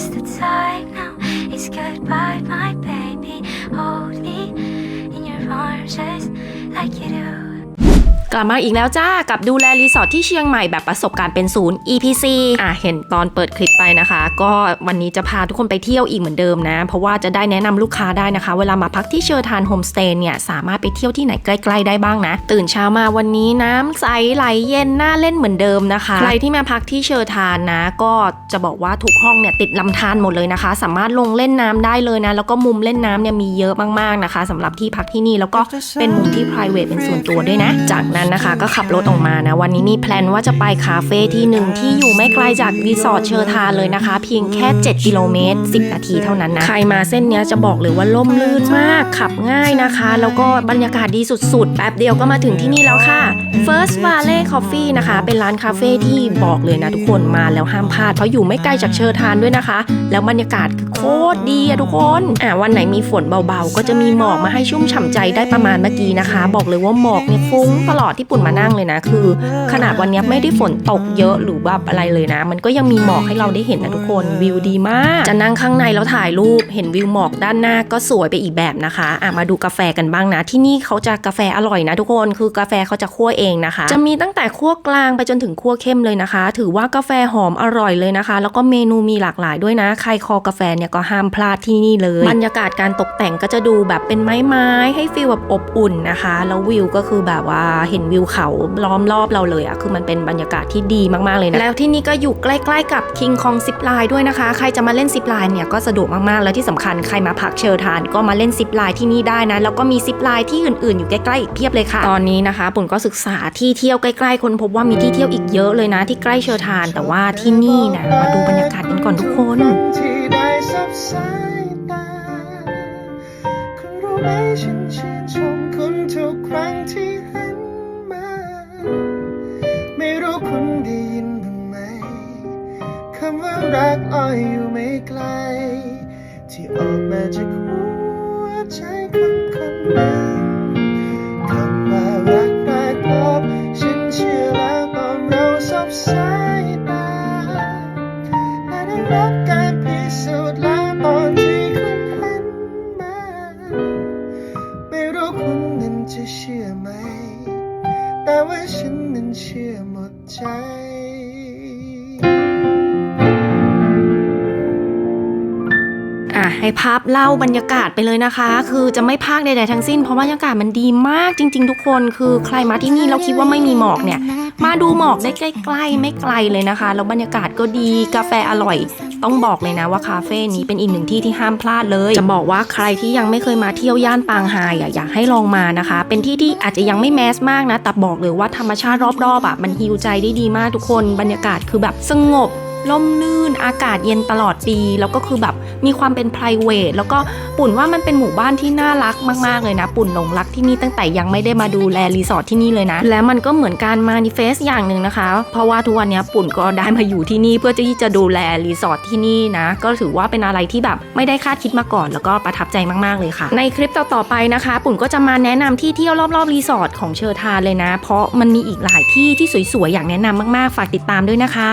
Guess the time now It's goodbye, my baby. Hold me in your arms just like you do. กลับมาอีกแล้วจ้ากับดูแลรีสอร์ทที่เชียงใหม่แบบประสบการณ์เป็นศูนย์ EPC อะเห็นตอนเปิดคลิปไปนะคะ ก็วันนี้จะพาทุกคนไปเที่ยวอีกเหมือนเดิมนะ เพราะว่าจะได้แนะนำลูกค้าได้นะคะ เวลามาพักที่เชอร์ทานโฮมสเตย์เนี่ยสามารถไปเที่ยวที่ไหนใกล้ ๆ ได้บ้างนะ ตื่นเช้ามาวันนี้น้ำใสไหลเย็นน่าเล่นเหมือนเดิมนะคะ ใครที่มาพักที่เชอร์ทานนะ ก็จะบอกว่าทุกห้องเนี่ยติดลำธารหมดเลยนะคะ สามารถลงเล่นน้ำได้เลยนะ แล้วก็มุมเล่นน้ำเนี่ยมีเยอะมากๆนะคะสำหรับที่พักที่นี่แล้วก็เป็นมุมที่ private เป็นส่วนตัวด้วยนะ จากนั้นนะคะก็ขับรถออกมานะ วันนี้มีแพลนว่าจะไปคาเฟ่ที่หนึ่งที่อยู่ไม่ไกลจากรีสอร์ทเชอร์ทานเลยนะคะ เพียงแค่ 7 กิโลเมตร 10 นาทีเท่านั้นนะ ใครมาเส้นนี้จะบอกเลยว่าล่มลื่นมาก ขับง่ายนะคะ แล้วก็บรรยากาศดีสุดๆ แป๊บเดียวก็มาถึงที่นี่แล้วค่ะ First Valley Coffee นะคะ เป็นร้านคาเฟ่ที่บอกเลยนะทุกคนมาแล้วห้ามพลาดเพราะอยู่ไม่ไกลจากเชอร์ทานด้วยนะคะ แล้วบรรยากาศ คือโคตรดีอะทุกคนอะวันไหนมีฝนเบาๆ ก็จะมีหมอกมาให้ชุ่มฉ่ำใจได้ประมาณเมื่อกี้นะคะ บอกเลยว่าหมอกเนี่ยฟุ้งตลอดที่ปุ่นมานั่งเลยนะ คือ ขนาดวันนี้ไม่ได้ฝนตกเยอะหรือแบบอะไรเลยนะ มันก็ยังมีหมอกให้เราได้เห็นนะทุกคนวิวดีมาก จะนั่งข้างในแล้วถ่ายรูปเห็นวิวหมอกด้านหน้าก็สวยไปอีกแบบนะคะอะมาดูกาแฟกันบ้างนะ ที่นี่เขาจะกาแฟอร่อยนะทุกคนคือกาแฟเขาจะคั่วเองนะคะ จะมีตั้งแต่คั่วกลางไปจนถึงคั่วเข้มเลยนะคะ ถือว่ากาแฟหอมอร่อยเลยนะคะ แล้วก็เมนูมีหลากหลายด้วยนะ ใครคอกาแฟเนี่ยก็ห้ามพลาดที่นี่เลย บรรยากาศการตกแต่งก็จะดูแบบเป็นไม้ไม้ๆให้ฟีลแบบอบอุ่นนะคะ แล้ววิวก็คือแบบว่าเห็นวิวเขาล้อมรอบเราเลยอะคือมันเป็นบรรยากาศที่ดีมากๆเลยนะ แล้วที่นี่ก็อยู่ใกล้ๆกับ King Kong Zip Line ด้วยนะคะ ใครจะมาเล่นซิปไลน์เนี่ยก็สะดวกมากๆ แล้วที่สำคัญใครมาพักเชลทานก็มาเล่นซิปไลน์ที่นี่ได้นะ แล้วก็มีซิปไลน์ที่อื่นๆ อยู่ใกล้ๆอีกเพียบเลยค่ะ ตอนนี้นะคะปุ่นก็ศึกษาที่เที่ยวใกล้ๆคนพบว่ามีที่เที่ยวอีกเยอะเลยนะ ที่ใกล้เชลทาน แต่ว่าที่นี่นะมาดูบรรยากาศกันก่อนทุกคน สบสายตา คุณรู้ไหมฉันชื่นชมคุณทุกครั้งที่หันมา ไม่รู้คุณได้ยินบ้างไหมคำว่ารักลอยอยู่ไม่ไกล ที่ออกมาจากหัว แต่ว่าฉันนั้นเชื่อหมดใจอะให้ภาพเล่าบรรยากาศไปเลยนะคะ คือจะไม่พากใดๆทั้งสิ้นเพราะบรรยากาศมันดีมากจริง ๆ ทุกคนคือใครมาที่นี่แล้วคิดว่าไม่มีหมอกเนี่ย มาดูหมอกได้ใกล้ ๆ ไม่ไกลเลยนะคะแล้วบรรยากาศก็ดีกาแฟอร่อย ต้องบอกเลยนะว่าคาเฟ่นี้เป็นอีกหนึ่งที่ที่ห้ามพลาดเลย จะบอกว่าใครที่ยังไม่เคยมาเที่ยวย่านปางไฮอะอยากให้ลองมานะคะ เป็นที่ที่อาจจะยังไม่แมสมากนะ แต่บอกเลยว่าธรรมชาติรอบๆอะมันฮิวใจได้ดีมากทุกคน บรรยากาศคือแบบสงบ ล่มลื่นอากาศเย็นตลอดปี แล้วก็คือแบบมีความเป็น p r i v a t แล้วก็ปุ่นว่ามันเป็นหมู่บ้านที่น่ารักมาก ๆ เลยนะ ปุ่นหลงรักที่นี่ตั้งแต่ยังไม่ได้มาดูแลรีสอร์ทที่นี่เลยนะ และมันก็เหมือนการมานิเฟสอย่างหนึ่งนะคะ เพราะว่าทุกวันนี้ปุ่นก็ได้มาอยู่ที่นี่เพื่อที่จะดูแลรีสอร์ทที่นี่นะ ก็ถือว่าเป็นอะไรที่แบบไม่ได้คาดคิดมาก่อน แล้วก็ประทับใจมาก ๆ เลยค่ะ ในคลิปต่อ ๆ ไปนะคะ ปุ่นก็จะมาแนะนำที่เที่ยวรอบ ๆ รีสอร์ทของเชอร์ทานเลยนะ เพราะมันมีอีกหลายที่ที่สวย ๆ อย่างแนะนำมาก ๆ ฝากติดตามด้วยนะคะ